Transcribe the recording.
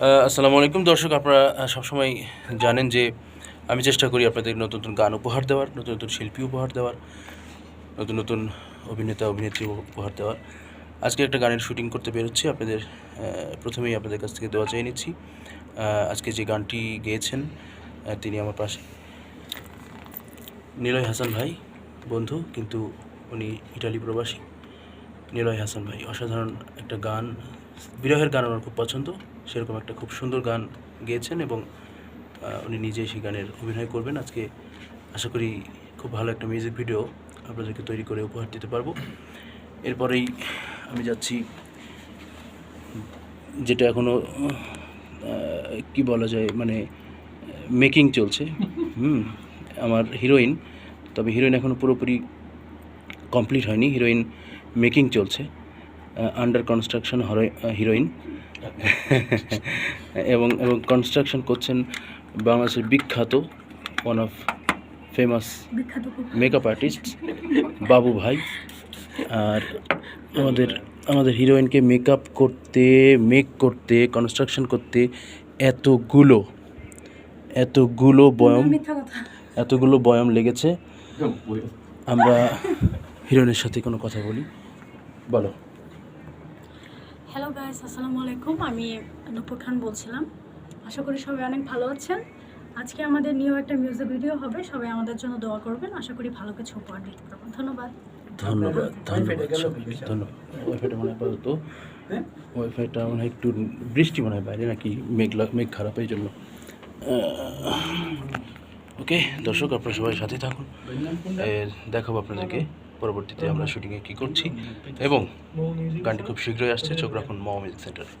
আসসালামু আলাইকুম। দর্শক, আপনারা সবসময় জানেন যে আমি চেষ্টা করি আপনাদের নতুন নতুন গান উপহার দেওয়ার, নতুন নতুন শিল্পী উপহার দেওয়ার, নতুন নতুন অভিনেতা, অভিনেত্রী উপহার দেওয়ার। আজকে একটা গানের শুটিং করতে বেরোচ্ছি। আপনাদের প্রথমেই আপনাদের কাছ থেকে দেওয়া চেয়ে নিচ্ছি। আজকে যে গানটি গেয়েছেন তিনি আমার পাশে। নিলয় হাসান ভাই, বন্ধু, কিন্তু উনি ইটালি প্রবাসী। নিলয় হাসান ভাই, অসাধারণ একটা গান বিরহের গান আমার খুব পছন্দ। সেরকম একটা খুব সুন্দর গান গেয়েছেন এবং উনি নিজেই সেই গানের অভিনয় করবেন। আজকে আশা করি খুব ভালো একটা মিউজিক ভিডিও আপনাদেরকে তৈরি করে উপহার দিতে পারব। এরপরেই আমি যাচ্ছি, যেটা এখনও কি বলা যায় মানে মেকিং চলছে। হুম, আমার হিরোইন তবে হিরোইন এখনও পুরোপুরি কমপ্লিট হয়নি। হিরোইন মেকিং চলছে। আন্ডার কনস্ট্রাকশন হিরোইন এবং এবং কনস্ট্রাকশন করছেন বাংলাদেশের বিখ্যাত one of famous makeup artist Babu ভাই। আর আমাদের আমাদের হিরোইনকে মেকআপ করতে মেক করতে কনস্ট্রাকশন করতে এতগুলো এতগুলো বয়ম এতগুলো বয়ম লেগেছে। আমরা হিরোইনের সাথে কোনো কথা বলি। বলো। হ্যালো গাইস আসসালামু আলাইকুম আমি নূপুর খান বলছিলাম। আশা করি সবাই অনেক ভালো আছেন। আজকে আমাদের নিউ একটা মিউজিক ভিডিও হবে। সবাই আমাদের জন্য দোয়া করবেন। আশা করি ভালো কিছু উপহার দিতে পারব ধন্যবাদ। ধন্যবাদ। ধন্যবাদ। ওয়াইফাইটা মনে হয় মনে হয় একটু বৃষ্টি মনে হয় বাইরে নাকি মেঘলা মেঘ খারাপ এই জন্য। ওকে দর্শক আপনারা সবাই সাথে থাকুন। দেখাবো আপনাদেরকে। পরবর্তীতে আমরা শুটিংয়ে কী করছি? এবং গানটি খুব শীঘ্রই আসছে চোখ রাখুন মহামিল সেন্টারে।